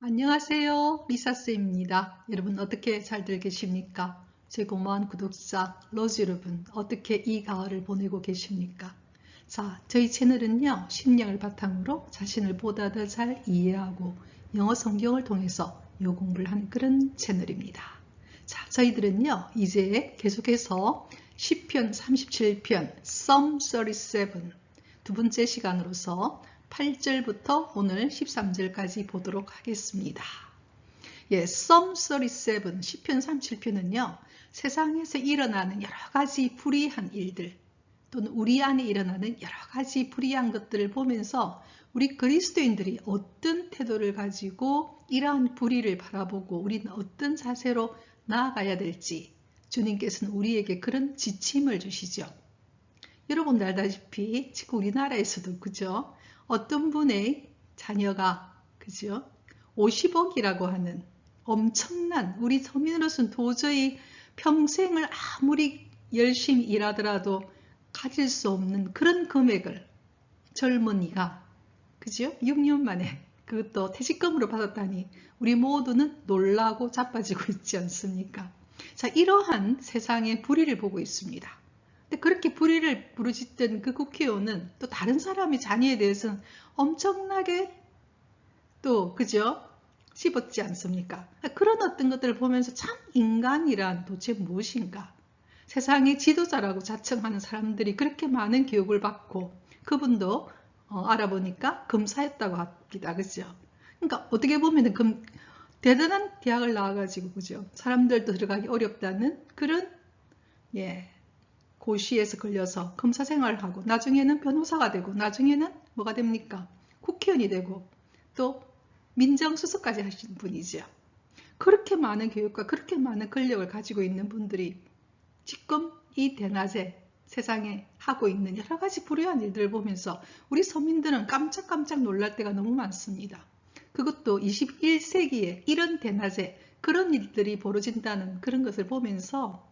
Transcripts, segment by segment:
안녕하세요. 리사스입니다. 여러분 어떻게 잘들 계십니까? 제 고마운 구독자 로즈 여러분 어떻게 이 가을을 보내고 계십니까? 자, 저희 채널은요. 신령을 바탕으로 자신을 보다 더 잘 이해하고 영어 성경을 통해서 요 공부를 하는 그런 채널입니다. 자, 저희들은요. 이제 계속해서 10편 37편 Psalm 37두 번째 시간으로서 8절부터 오늘 13절까지 보도록 하겠습니다. 예, Psalm 37, 10편 37편은요. 세상에서 일어나는 여러 가지 불의한 일들 또는 우리 안에 일어나는 여러 가지 불의한 것들을 보면서 우리 그리스도인들이 어떤 태도를 가지고 이러한 불의를 바라보고 우리는 어떤 자세로 나아가야 될지 주님께서는 우리에게 그런 지침을 주시죠. 여러분도 알다시피 지금 우리나라에서도 그죠? 어떤 분의 자녀가 그죠? 50억이라고 하는 엄청난 우리 서민으로서는 도저히 평생을 아무리 열심히 일하더라도 가질 수 없는 그런 금액을 젊은이가 그죠? 6년 만에 그것도 퇴직금으로 받았다니 우리 모두는 놀라고 자빠지고 있지 않습니까? 자 이러한 세상의 불의를 보고 있습니다. 근데 그렇게 불의를 부르짖던 그 국회의원은 또 다른 사람의 자녀에 대해서는 엄청나게 또 그죠? 씹었지 않습니까? 그런 어떤 것들을 보면서 참 인간이란 도대체 무엇인가? 세상의 지도자라고 자청하는 사람들이 그렇게 많은 교육을 받고 그분도 어, 알아보니까 검사였다고 합니다. 그죠? 그러니까 어떻게 보면 금, 대단한 대학을 나와가지고 그죠? 사람들도 들어가기 어렵다는 그런 예 고시에서 걸려서 검사 생활을 하고 나중에는 변호사가 되고 나중에는 뭐가 됩니까? 국회의원이 되고 또 민정수석까지 하시는 분이죠. 그렇게 많은 교육과 그렇게 많은 권력을 가지고 있는 분들이 지금 이 대낮에 세상에 하고 있는 여러 가지 불효한 일들을 보면서 우리 서민들은 깜짝깜짝 놀랄 때가 너무 많습니다. 그것도 21세기에 이런 대낮에 그런 일들이 벌어진다는 그런 것을 보면서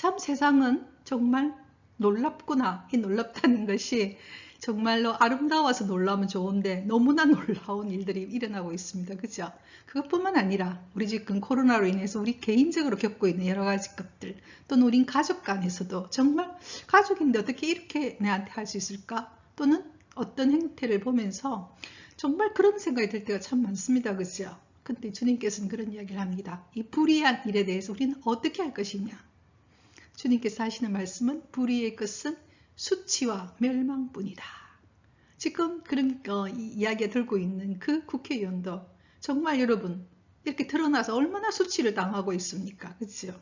참 세상은 정말 놀랍구나. 이 놀랍다는 것이 정말로 아름다워서 놀라면 좋은데 너무나 놀라운 일들이 일어나고 있습니다. 그죠? 그것뿐만 아니라 우리 지금 코로나로 인해서 우리 개인적으로 겪고 있는 여러 가지 것들 또는 우린 가족 간에서도 정말 가족인데 어떻게 이렇게 내한테 할 수 있을까? 또는 어떤 행태를 보면서 정말 그런 생각이 들 때가 참 많습니다. 그죠? 근데 주님께서는 그런 이야기를 합니다. 이 불의한 일에 대해서 우리는 어떻게 할 것이냐? 주님께서 하시는 말씀은 불의의 것은 수치와 멸망뿐이다. 지금 그런 어, 이야기가 들고 있는 그 국회의원도 정말 여러분 이렇게 드러나서 얼마나 수치를 당하고 있습니까? 그렇죠?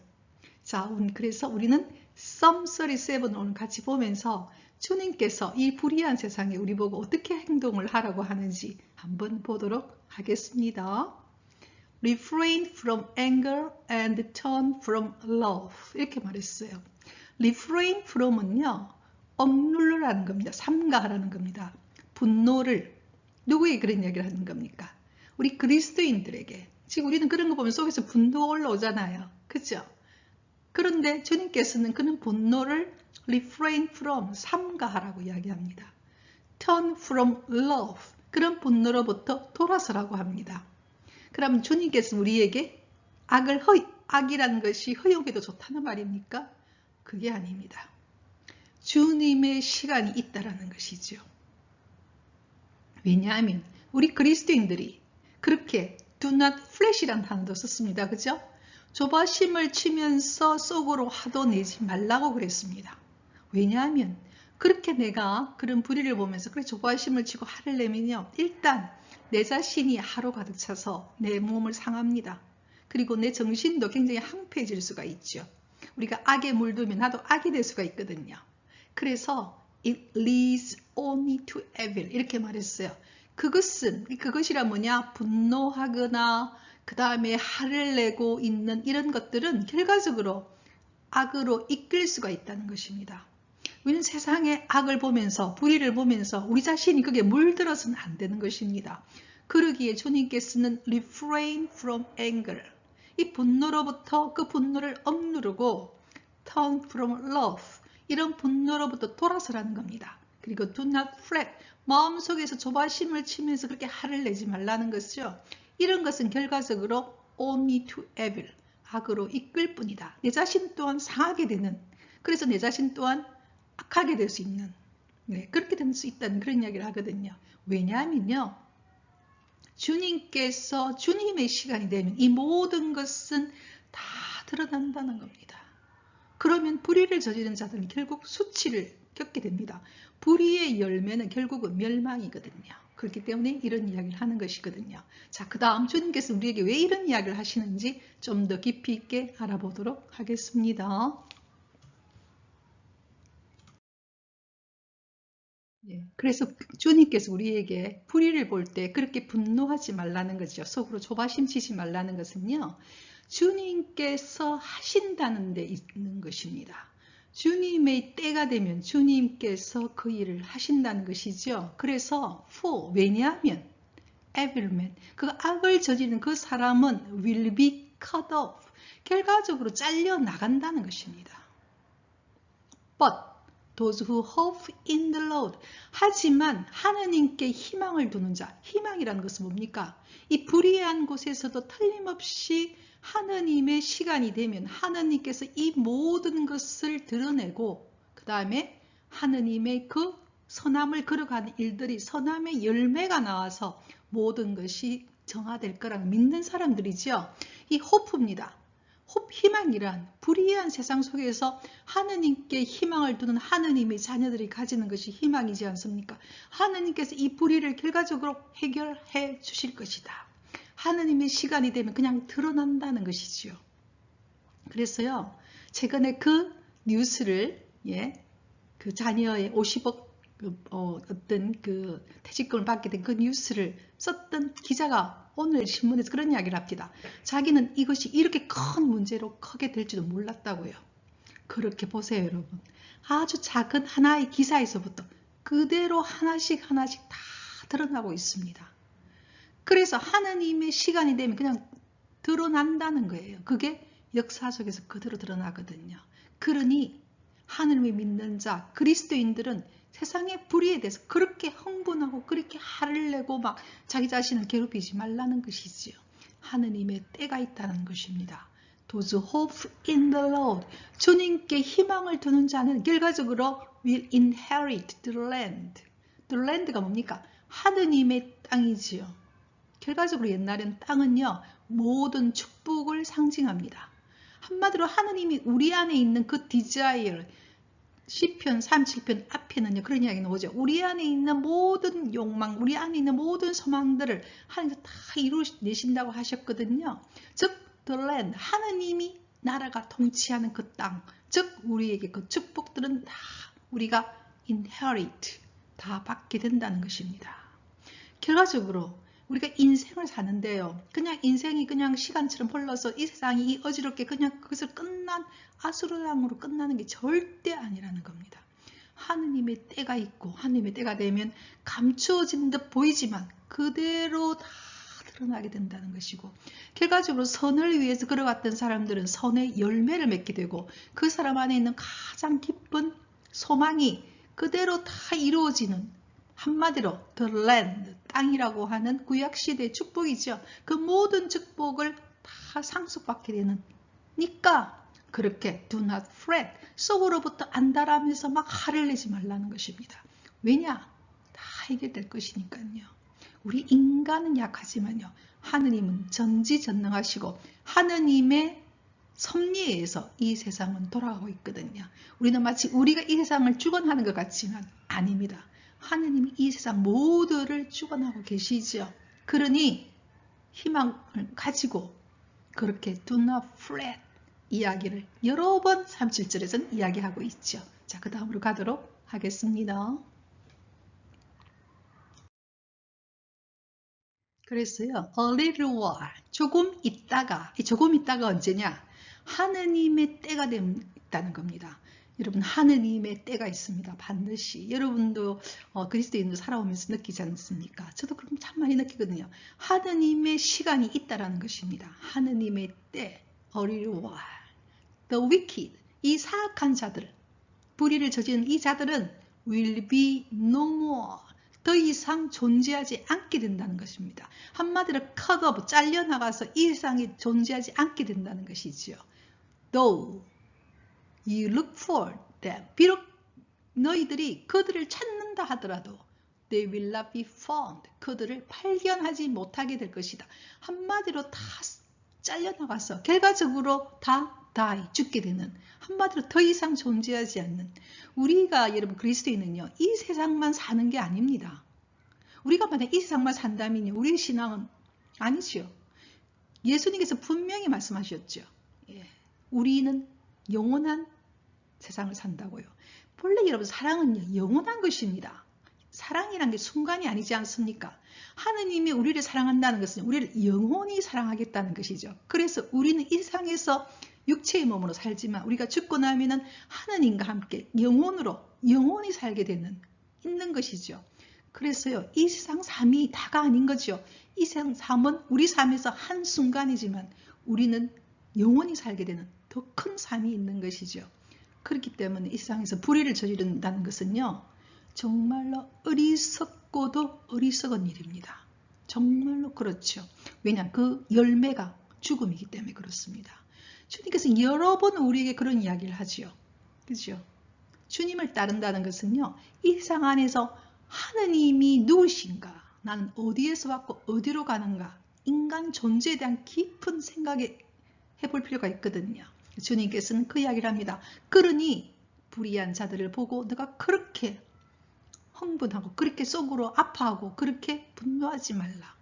자, 그래서 우리는 썸 37을 오늘 같이 보면서 주님께서 이 불의한 세상에 우리 보고 어떻게 행동을 하라고 하는지 한번 보도록 하겠습니다. Refrain from anger and turn from love 이렇게 말했어요. refrain from은요. 억눌러라는 겁니다. 삼가하라는 겁니다. 분노를 누구에게 그런 이야기를 하는 겁니까? 우리 그리스도인들에게 지금 우리는 그런 거 보면 속에서 분노가 올라오잖아요. 그죠? 그런데 주님께서는 그런 분노를 refrain from 삼가하라고 이야기합니다. turn from love 그런 분노로부터 돌아서라고 합니다. 그럼 주님께서 우리에게 악을 허, 악이라는 것이 허용해도 좋다는 말입니까? 그게 아닙니다. 주님의 시간이 있다라는 것이죠. 왜냐하면 우리 그리스도인들이 그렇게 do not flesh이라는 단어도 썼습니다. 그죠? 조바심을 치면서 속으로 화도 내지 말라고 그랬습니다. 왜냐하면 그렇게 내가 그런 불의를 보면서 그래 조바심을 치고 화를 내면요. 일단 내 자신이 하루 가득 차서 내 몸을 상합니다. 그리고 내 정신도 굉장히 항폐해질 수가 있죠. 우리가 악에 물들면 나도 악이 될 수가 있거든요. 그래서 it leads only to evil 이렇게 말했어요. 그것은 그것이라 뭐냐 분노하거나 그 다음에 화를 내고 있는 이런 것들은 결과적으로 악으로 이끌 수가 있다는 것입니다. 우리는 세상의 악을 보면서 불의를 보면서 우리 자신이 그게 물들어서는 안 되는 것입니다. 그러기에 주님께서는 refrain from anger 이 분노로부터 그 분노를 억누르고 turn from love 이런 분노로부터 돌아서라는 겁니다. 그리고 do not fret. 마음속에서 조바심을 치면서 그렇게 화를 내지 말라는 것이죠. 이런 것은 결과적으로 only to evil. 악으로 이끌 뿐이다. 내 자신 또한 상하게 되는 그래서 내 자신 또한 악하게 될 수 있는 네, 그렇게 될 수 있다는 그런 이야기를 하거든요. 왜냐하면요. 주님께서 주님의 시간이 되면 이 모든 것은 다 드러난다는 겁니다. 그러면 불의를 저지른 자들은 결국 수치를 겪게 됩니다. 불의의 열매는 결국은 멸망이거든요. 그렇기 때문에 이런 이야기를 하는 것이거든요. 자, 그 다음 주님께서 우리에게 왜 이런 이야기를 하시는지 좀 더 깊이 있게 알아보도록 하겠습니다. 예, 그래서 주님께서 우리에게 불의를 볼 때 그렇게 분노하지 말라는 거죠. 속으로 조바심 치지 말라는 것은요. 주님께서 하신다는 데 있는 것입니다. 주님의 때가 되면 주님께서 그 일을 하신다는 것이죠. 그래서 for 왜냐하면 everyman 그 악을 저지른 그 사람은 will be cut off 결과적으로 잘려 나간다는 것입니다. But those who hope in the Lord 하지만 하느님께 희망을 두는 자 희망이라는 것은 뭡니까? 이 불의한 곳에서도 틀림없이 하느님의 시간이 되면 하느님께서 이 모든 것을 드러내고 그 다음에 하느님의 그 선함을 걸어가는 일들이 선함의 열매가 나와서 모든 것이 정화될 거라고 믿는 사람들이죠. 이 호프입니다. 홉 희망이란 불의한 세상 속에서 하느님께 희망을 두는 하느님의 자녀들이 가지는 것이 희망이지 않습니까? 하느님께서 이 불의를 결과적으로 해결해 주실 것이다. 하느님의 시간이 되면 그냥 드러난다는 것이지요. 그래서요, 최근에 그 뉴스를, 예, 그 자녀의 50억 그, 어, 어떤 그 퇴직금을 받게 된 그 뉴스를 썼던 기자가 오늘 신문에서 그런 이야기를 합니다. 자기는 이것이 이렇게 큰 문제로 크게 될지도 몰랐다고요. 그렇게 보세요, 여러분. 아주 작은 하나의 기사에서부터 그대로 하나씩 하나씩 다 드러나고 있습니다. 그래서 하나님의 시간이 되면 그냥 드러난다는 거예요. 그게 역사 속에서 그대로 드러나거든요. 그러니 하나님을 믿는 자, 그리스도인들은 세상의 불의에 대해서 그렇게 흥분하고 그렇게 화를 내고 막 자기 자신을 괴롭히지 말라는 것이지요. 하느님의 때가 있다는 것입니다. Those hope in the Lord. 주님께 희망을 두는 자는 결과적으로 will inherit the land. The land가 뭡니까? 하느님의 땅이지요. 결과적으로 옛날엔 땅은요 모든 축복을 상징합니다. 한마디로 하느님이 우리 안에 있는 그 디자이어 시편 37편 앞에는요 그런 이야기 나오죠. 우리 안에 있는 모든 욕망, 우리 안에 있는 모든 소망들을 하나님께서 다 이루내신다고 하셨거든요. 즉, the land, 하느님이 나라가 통치하는 그 땅, 즉 우리에게 그 축복들은 다 우리가 inherit, 다 받게 된다는 것입니다. 결과적으로 우리가 인생을 사는데요. 그냥 인생이 그냥 시간처럼 흘러서 이 세상이 이 어지럽게 그냥 그것을 끝난 아수르랑으로 끝나는 게 절대 아니라는 겁니다. 하느님의 때가 있고 하느님의 때가 되면 감추어진 듯 보이지만 그대로 다 드러나게 된다는 것이고 결과적으로 선을 위해서 걸어갔던 사람들은 선의 열매를 맺게 되고 그 사람 안에 있는 가장 기쁜 소망이 그대로 다 이루어지는 한마디로 the land, 땅이라고 하는 구약시대의 축복이죠. 그 모든 축복을 다 상속받게 되는 니까 그렇게 do not fret 속으로부터 안달하면서 막 화를 내지 말라는 것입니다. 왜냐? 다 해결될 것이니까요. 우리 인간은 약하지만요. 하느님은 전지전능하시고 하느님의 섭리에 의해서 이 세상은 돌아가고 있거든요. 우리는 마치 우리가 이 세상을 주관하는 것 같지만 아닙니다. 하느님이 이 세상 모두를 주관하고 계시죠. 그러니 희망을 가지고 그렇게 do not fret 이야기를 여러 번 37절에서는 이야기하고 있죠. 자, 그 다음으로 가도록 하겠습니다. 그랬어요. A little while. 조금 있다가, 조금 있다가 언제냐? 하느님의 때가 된다는 겁니다. 여러분 하느님의 때가 있습니다. 반드시 여러분도 어, 그리스도인으로 살아오면서 느끼지 않습니까? 저도 그럼 참 많이 느끼거든요. 하느님의 시간이 있다라는 것입니다. 하느님의 때, 어리와 the wicked 이 사악한 자들, 불의를 저지른 이 자들은 will be no more. 더 이상 존재하지 않게 된다는 것입니다. 한마디로 cut off, 잘려나가서 이 세상에 존재하지 않게 된다는 것이지요. Though you look for them. 비록 너희들이 그들을 찾는다 하더라도 they will not be found. 그들을 발견하지 못하게 될 것이다. 한마디로 다 잘려나가서 결과적으로 다 die, 죽게 되는 한마디로 더 이상 존재하지 않는 우리가 여러분 그리스도인은요 이 세상만 사는 게 아닙니다. 우리가 만약 이 세상만 산다면요 우리의 신앙은 아니죠. 예수님께서 분명히 말씀하셨죠. 예. 우리는 영원한 세상을 산다고요. 본래 여러분 사랑은요 영원한 것입니다. 사랑이란 게 순간이 아니지 않습니까? 하느님이 우리를 사랑한다는 것은 우리를 영원히 사랑하겠다는 것이죠. 그래서 우리는 이 세상에서 육체의 몸으로 살지만 우리가 죽고 나면은 하느님과 함께 영원으로 영원히 살게 되는 있는 것이죠. 그래서요 이 세상 삶이 다가 아닌 거죠. 이 세상 삶은 우리 삶에서 한 순간이지만 우리는 영원히 살게 되는 더 큰 삶이 있는 것이죠. 그렇기 때문에 이 세상에서 불의를 저지른다는 것은요. 정말로 어리석고도 어리석은 일입니다. 정말로 그렇죠. 왜냐 그 열매가 죽음이기 때문에 그렇습니다. 주님께서 여러 번 우리에게 그런 이야기를 하지요. 그죠? 주님을 따른다는 것은요. 이 세상 안에서 하느님이 누구신가? 나는 어디에서 왔고 어디로 가는가? 인간 존재에 대한 깊은 생각에 해볼 필요가 있거든요. 주님께서는 그 이야기를 합니다. 그러니 불의한 자들을 보고 너가 그렇게 흥분하고 그렇게 속으로 아파하고 그렇게 분노하지 말라.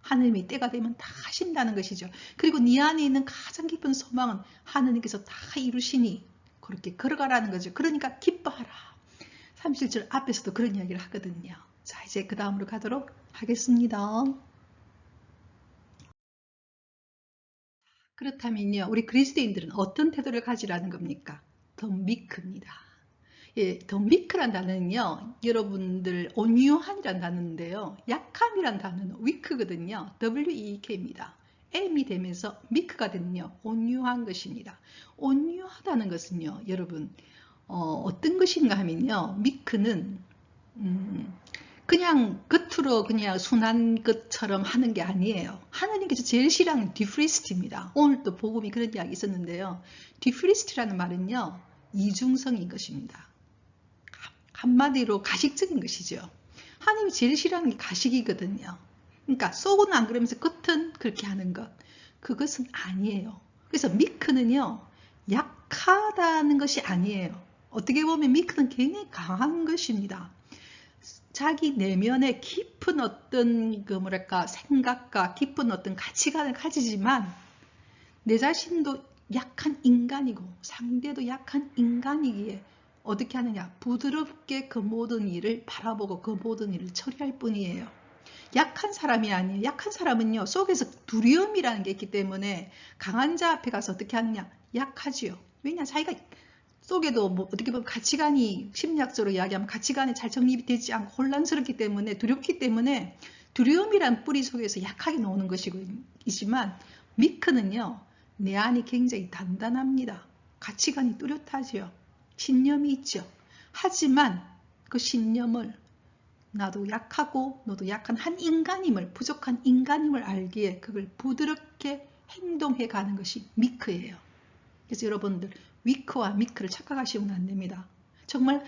하느님이 때가 되면 다 하신다는 것이죠. 그리고 네 안에 있는 가장 깊은 소망은 하느님께서 다 이루시니 그렇게 걸어가라는 거죠. 그러니까 기뻐하라. 37절 앞에서도 그런 이야기를 하거든요. 자 이제 그 다음으로 가도록 하겠습니다. 그렇다면요. 우리 그리스도인들은 어떤 태도를 가지라는 겁니까? 더 미크입니다. 예, 더 미크란 단어는요. 여러분들 온유한이란 단어인데요. 약함이란 단어는 위크거든요. W-E-K입니다. M이 되면서 미크가 되면요. 온유한 것입니다. 온유하다는 것은요. 여러분 어, 떤 것인가 하면요. 미크는 음, 그냥 겉으로 그냥 순한 것처럼 하는 게 아니에요. 하나님께서 제일 싫어하는 디프리스트입니다. 오늘 또 복음이 그런 이야기 있었는데요. 디프리스트라는 말은요. 이중성인 것입니다. 한마디로 가식적인 것이죠. 하나님이 제일 싫어하는 게 가식이거든요. 그러니까 속은 안 그러면서 끝은 그렇게 하는 것. 그것은 아니에요. 그래서 미크는요. 약하다는 것이 아니에요. 어떻게 보면 미크는 굉장히 강한 것입니다. 자기 내면에 깊은 어떤 그 뭐랄까 생각과 깊은 어떤 가치관을 가지지만 내 자신도 약한 인간이고 상대도 약한 인간이기에 어떻게 하느냐 부드럽게 그 모든 일을 바라보고 그 모든 일을 처리할 뿐이에요. 약한 사람이 아니에요. 약한 사람은요 속에서 두려움이라는 게 있기 때문에 강한 자 앞에 가서 어떻게 하느냐 약하지요. 왜냐 자기가 속에도 뭐 어떻게 보면 가치관이 심리학적으로 이야기하면 가치관이 잘 정립이 되지 않고 혼란스럽기 때문에 두렵기 때문에 두려움이란 뿌리 속에서 약하게 나오는 것이지만 미크는요 내 안이 굉장히 단단합니다. 가치관이 뚜렷하지요. 신념이 있죠. 하지만 그 신념을 나도 약하고 너도 약한 한 인간임을 부족한 인간임을 알기에 그걸 부드럽게 행동해 가는 것이 미크예요. 그래서 여러분들 위크와 미크를 착각하시면 안 됩니다. 정말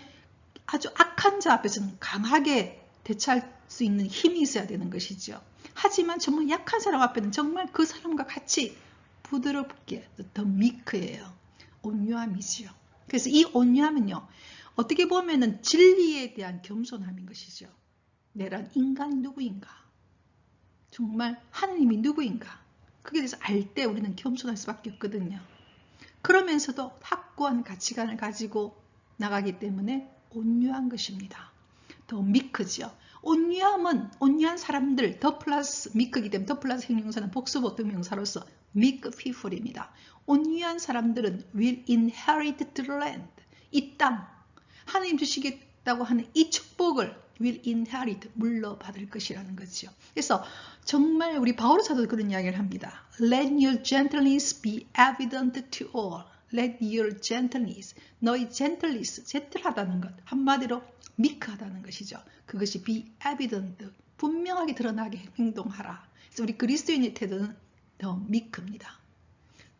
아주 악한 자 앞에서는 강하게 대처할 수 있는 힘이 있어야 되는 것이죠. 하지만 정말 약한 사람 앞에는 정말 그 사람과 같이 부드럽게 더 미크예요. 온유함이지요. 그래서 이 온유함은요. 어떻게 보면 은 진리에 대한 겸손함인 것이죠. 내란 인간이 누구인가? 정말 하느님이 누구인가? 그게 대해서 알 때 우리는 겸손할 수밖에 없거든요. 그러면서도 확고한 가치관을 가지고 나가기 때문에 온유한 것입니다. 더 미크죠. 온유함은 온유한 사람들 더 플러스 미크이기 때문에 더 플러스 형용사는 복수보 등명사로서 미크 피플입니다. 온유한 사람들은 will inherit the land 이 땅 하나님 주시 겠다고 하는 이 축복을 will inherit 물러받을 것이라는 거죠. 그래서 정말 우리 바오로 사도 그런 이야기를 합니다. Let your gentleness be evident to all. let your gentleness, 너희 gentleness, 젠틀하다는 것, 한마디로 미크하다는 것이죠. 그것이 be evident, 분명하게 드러나게 행동하라. 그래서 우리 그리스도인의 태도는 더 미크입니다.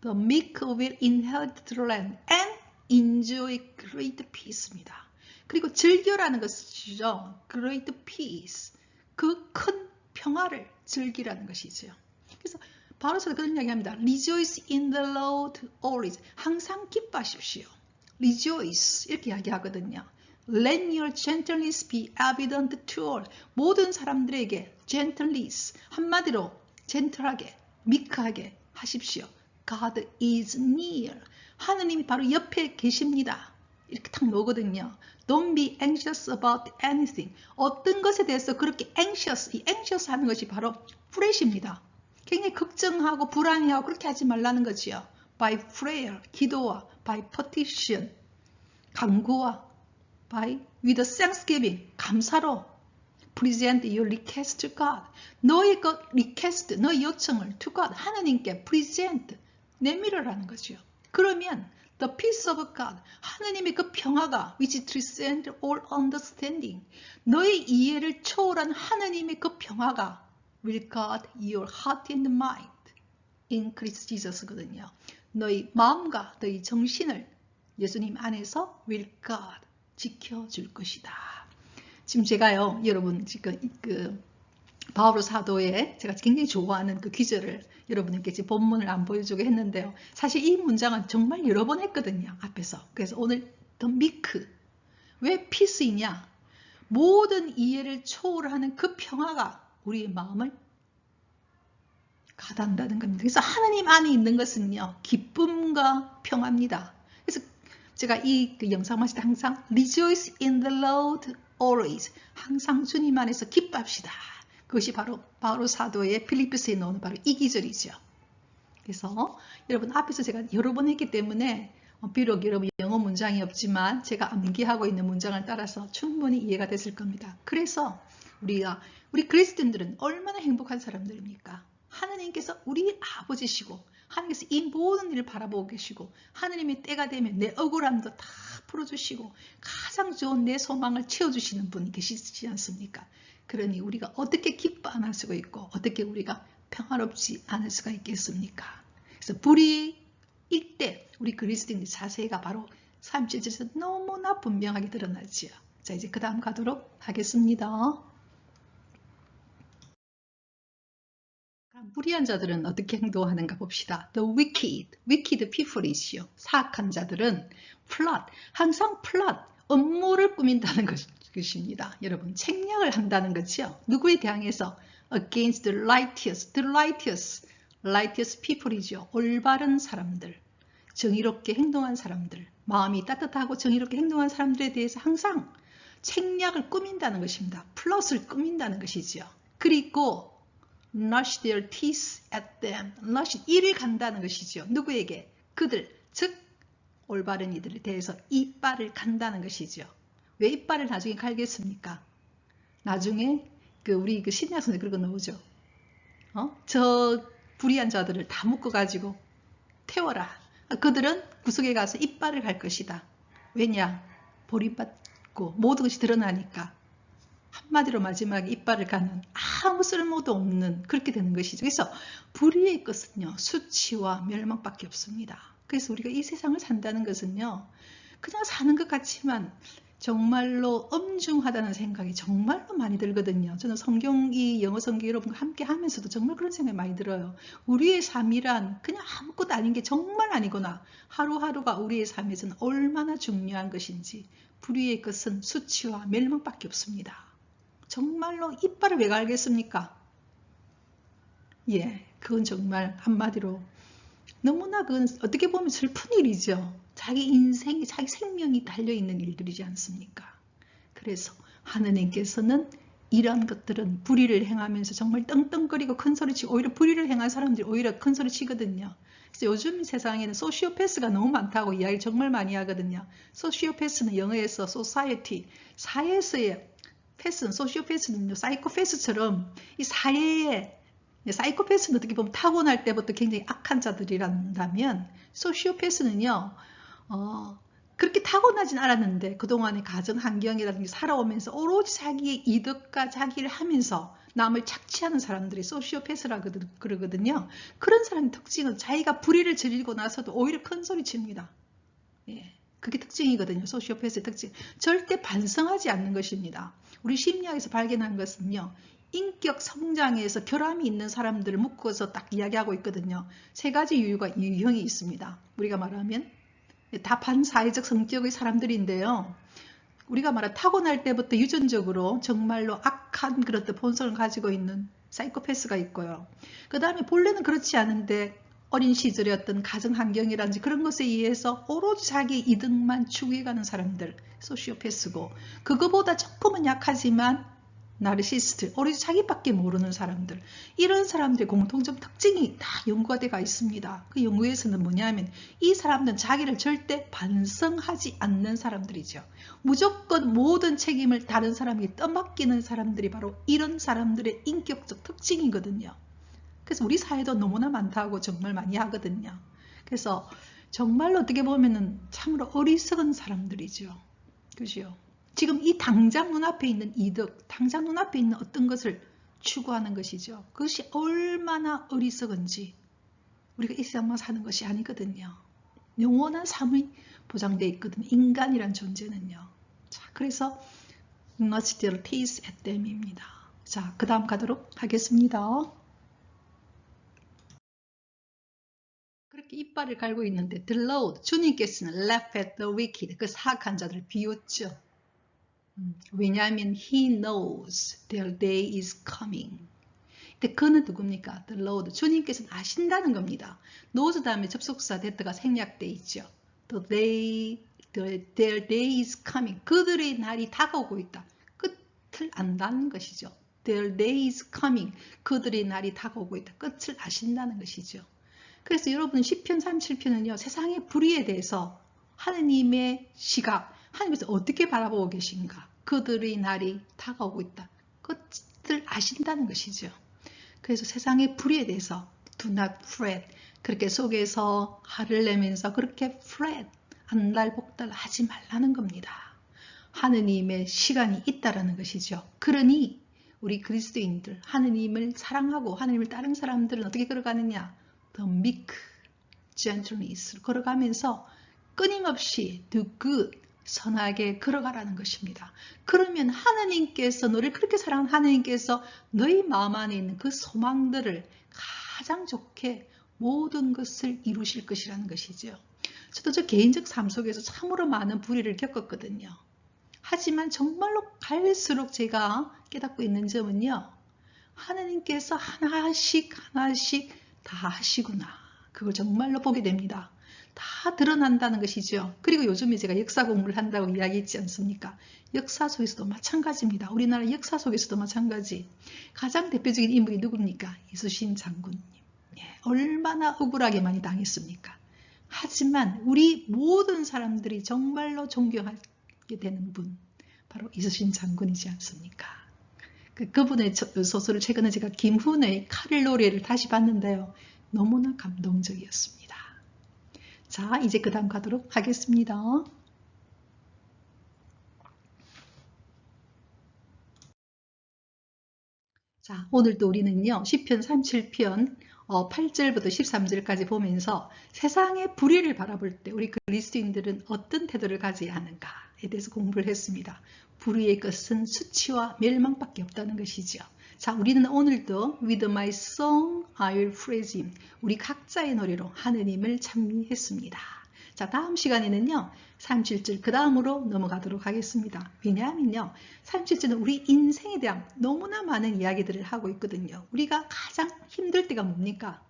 The meek will inherit the land and enjoy great peace입니다. 그리고 즐겨라는 것이죠. great peace. 그 큰 평화를 즐기라는 것이죠. 그래서 바로서 그런 이야기합니다. Rejoice in the Lord always. 항상 기뻐하십시오. Rejoice 이렇게 이야기하거든요. Let your gentleness be evident to all. 모든 사람들에게 gentleness 한마디로 젠틀하게 미크하게 하십시오. God is near. 하느님이 바로 옆에 계십니다. 이렇게 탁 나오거든요. Don't be anxious about anything. 어떤 것에 대해서 그렇게 anxious, 이 anxious 하는 것이 바로 프레시입니다. 굉장히 걱정하고 불안해하고 그렇게 하지 말라는 거지요. By prayer, 기도와 by petition, 간구와 by with thanksgiving, 감사로 present your request to God. 너의 것 request, 너의 요청을 to God, 하나님께 present, 내밀으라는 거죠. 그러면 the peace of God, 하나님의 그 평화가 which transcends all understanding, 너의 이해를 초월한 하나님의 그 평화가 will guard your heart and mind in Christ Jesus거든요. 너희 마음과 너희 정신을 예수님 안에서 will guard, 지켜줄 것이다. 지금 제가요, 여러분 지금 그 바오로 사도의 제가 굉장히 좋아하는 그 귀절을 여러분께 지금 본문을 안 보여주게 했는데요. 사실 이 문장은 정말 여러 번 했거든요. 앞에서. 그래서 오늘 더 미크. 왜 피스이냐? 모든 이해를 초월하는 그 평화가 우리의 마음을 가다한다는 겁니다. 그래서 하나님 안에 있는 것은요. 기쁨과 평화입니다. 그래서 제가 이 그 영상 마실 때 항상 rejoice in the Lord always 항상 주님 안에서 기뻐합시다. 그것이 바로 바로 사도의 필리프스에 나오는 바로 이 기절이죠. 그래서 여러분 앞에서 제가 여러 번 했기 때문에 어, 비록 여러분 영어 문장이 없지만 제가 암기하고 있는 문장을 따라서 충분히 이해가 됐을 겁니다. 그래서 우리가 우리 그리스도인들은 얼마나 행복한 사람들입니까? 하느님께서 우리 아버지시고 하나님께서 이 모든 일을 바라보고 계시고 하느님의 때가 되면 내 억울함도 다 풀어주시고 가장 좋은 내 소망을 채워주시는 분이 계시지 않습니까? 그러니 우리가 어떻게 기뻐 안 할 수가 있고 어떻게 우리가 평화롭지 않을 수가 있겠습니까? 그래서 불이 일때 우리 그리스도인의 자세가 바로 3절에서 너무나 분명하게 드러나지요. 자 이제 그 다음 가도록 하겠습니다. 무리한 자들은 어떻게 행동하는가 봅시다. The wicked, wicked people이시요. 사악한 자들은 plot, 항상 plot, 음모를 꾸민다는 것입니다. 여러분, 책략을 한다는 거지요. 누구에 대항해서 against the righteous, the righteous, righteous people이죠. 올바른 사람들, 정의롭게 행동한 사람들, 마음이 따뜻하고 정의롭게 행동한 사람들에 대해서 항상 책략을 꾸민다는 것입니다. 플롯을 꾸민다는 것이죠. 그리고 gnash their teeth at them. gnash 이를 간다는 것이죠. 누구에게? 그들, 즉 올바른 이들에 대해서 이빨을 간다는 것이죠. 왜 이빨을 나중에 갈겠습니까? 나중에 그 우리 그 신약 성에 그런 거 나오죠. 어? 저 불의한 자들을 다 묶어가지고 태워라. 그들은 구석에 가서 이빨을 갈 것이다. 왜냐? 보리받고 모든 것이 드러나니까 한마디로 마지막에 이빨을 가는 아무 쓸모도 없는 그렇게 되는 것이죠. 그래서 불의의 것은요 수치와 멸망밖에 없습니다. 그래서 우리가 이 세상을 산다는 것은요 그냥 사는 것 같지만 정말로 엄중하다는 생각이 정말로 많이 들거든요. 저는 성경 이 영어 성경 여러분과 함께 하면서도 정말 그런 생각이 많이 들어요. 우리의 삶이란 그냥 아무것도 아닌 게 정말 아니구나. 하루하루가 우리의 삶에서는 얼마나 중요한 것인지 불의의 것은 수치와 멸망밖에 없습니다. 정말로 이빨을 왜 갈겠습니까? 예, 그건 정말 한마디로 너무나 그건 어떻게 보면 슬픈 일이죠. 자기 인생이, 자기 생명이 달려있는 일들이지 않습니까? 그래서 하느님께서는 이런 것들은 불의를 행하면서 정말 떵떵거리고 큰소리 치고 오히려 불의를 행한 사람들이 오히려 큰소리 치거든요. 그래서 요즘 세상에는 소시오패스가 너무 많다고 이야기 정말 많이 하거든요. 소시오패스는 영어에서 society, 사회에서의 패스는 소시오패스는요 사이코패스처럼 이 사회에 사이코패스는 어떻게 보면 타고날 때부터 굉장히 악한 자들이란다면 소시오패스는요. 어, 그렇게 타고나진 않았는데 그동안의 가정 환경이라든지 살아오면서 오로지 자기의 이득과 자기를 하면서 남을 착취하는 사람들이 소시오패스라 그러거든요. 그런 사람의 특징은 자기가 불의를 저지르고 나서도 오히려 큰 소리 칩니다. 예, 그게 특징이거든요. 소시오패스의 특징. 절대 반성하지 않는 것입니다. 우리 심리학에서 발견한 것은요. 인격 성장에서 결함이 있는 사람들을 묶어서 딱 이야기하고 있거든요. 세 가지 이유가 유형이 있습니다. 우리가 말하면 다 반사회적 성격의 사람들인데요. 우리가 말한 타고날 때부터 유전적으로 정말로 악한 그런 본성을 가지고 있는 사이코패스가 있고요. 그 다음에 본래는 그렇지 않은데 어린 시절의 어떤 가정 환경이라든지 그런 것에 의해서 오로지 자기 이득만 추구해가는 사람들 소시오패스고 그거보다 조금은 약하지만 나르시스트, 오로지 자기밖에 모르는 사람들 이런 사람들의 공통적 특징이 다 연구가 되어 있습니다. 그 연구에서는 뭐냐면 이 사람들은 자기를 절대 반성하지 않는 사람들이죠. 무조건 모든 책임을 다른 사람에게 떠맡기는 사람들이 바로 이런 사람들의 인격적 특징이거든요. 그래서 우리 사회도 너무나 많다고 정말 많이 하거든요. 그래서 정말로 어떻게 보면 참으로 어리석은 사람들이죠. 그죠? 지금 이 당장 눈앞에 있는 이득, 당장 눈앞에 있는 어떤 것을 추구하는 것이죠. 그것이 얼마나 어리석은지 우리가 이 세상만 사는 것이 아니거든요. 영원한 삶이 보장되어 있거든요. 인간이란 존재는요. 자, 그래서 must still peace at them입니다. 자, 그 다음 가도록 하겠습니다. 그렇게 이빨을 갈고 있는데 the Lord, 주님께서는 laugh at the wicked, 그 사악한 자들을 비웃죠. 왜냐하면 he knows their day is coming. 근데 그는 누굽니까? The Lord. 주님께서는 아신다는 겁니다. knows 다음에 접속사 됐다가 생략돼 있죠. The day, the, their day is coming. 그들의 날이 다가오고 있다. 끝을 안다는 것이죠. Their day is coming. 그들의 날이 다가오고 있다. 끝을 아신다는 것이죠. 그래서 여러분 10편 37편은요. 세상의 불의에 대해서 하느님의 시각, 하나님께서 어떻게 바라보고 계신가? 그들의 날이 다가오고 있다. 그것을 아신다는 것이죠. 그래서 세상의 불의에 대해서 do not fret 그렇게 속에서 화를 내면서 그렇게 fret 안달복달 하지 말라는 겁니다. 하느님의 시간이 있다라는 것이죠. 그러니 우리 그리스도인들 하느님을 사랑하고 하느님을 다른 사람들은 어떻게 걸어가느냐? The meek, gentleness 걸어가면서 끊임없이 do good, 선하게 걸어가라는 것입니다. 그러면 하느님께서 너를 그렇게 사랑하는 하느님께서 너희 마음 안에 있는 그 소망들을 가장 좋게 모든 것을 이루실 것이라는 것이죠. 저도 저 개인적 삶 속에서 참으로 많은 불의를 겪었거든요. 하지만 정말로 갈수록 제가 깨닫고 있는 점은요. 하느님께서 하나씩 하나씩 다 하시구나. 그걸 정말로 보게 됩니다. 다 드러난다는 것이죠. 그리고 요즘에 제가 역사 공부를 한다고 이야기했지 않습니까? 역사 속에서도 마찬가지입니다. 우리나라 역사 속에서도 마찬가지. 가장 대표적인 인물이 누굽니까? 이수신 장군님. 예, 얼마나 억울하게 많이 당했습니까? 하지만 우리 모든 사람들이 정말로 존경하게 되는 분 바로 이수신 장군이지 않습니까? 그, 그분의 소설을 최근에 제가 김훈의 칼을 노래를 다시 봤는데요. 너무나 감동적이었습니다. 자, 이제 그 다음 가도록 하겠습니다. 자, 오늘도 우리는요, 10편 37편 어, 8절부터 13절까지 보면서 세상의 불의를 바라볼 때 우리 그리스도인들은 어떤 태도를 가져야 하는가에 대해서 공부를 했습니다. 불의의 것은 수치와 멸망밖에 없다는 것이죠. 자, 우리는 오늘도 With my song I will praise him. 우리 각자의 노래로 하느님을 찬미했습니다. 자, 다음 시간에는요. 37절 그 다음으로 넘어가도록 하겠습니다. 왜냐하면요. 37절은 우리 인생에 대한 너무나 많은 이야기들을 하고 있거든요. 우리가 가장 힘들 때가 뭡니까?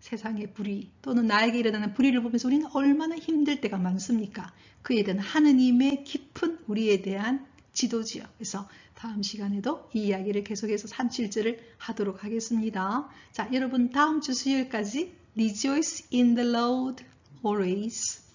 세상의 불의 또는 나에게 일어나는 불의를 보면서 우리는 얼마나 힘들 때가 많습니까? 그에 대한 하느님의 깊은 우리에 대한 지도지요. 그래서 다음 시간에도 이 이야기를 계속해서 37절을 하도록 하겠습니다. 자, 여러분 다음 주 수요일까지 Rejoice in the Lord always.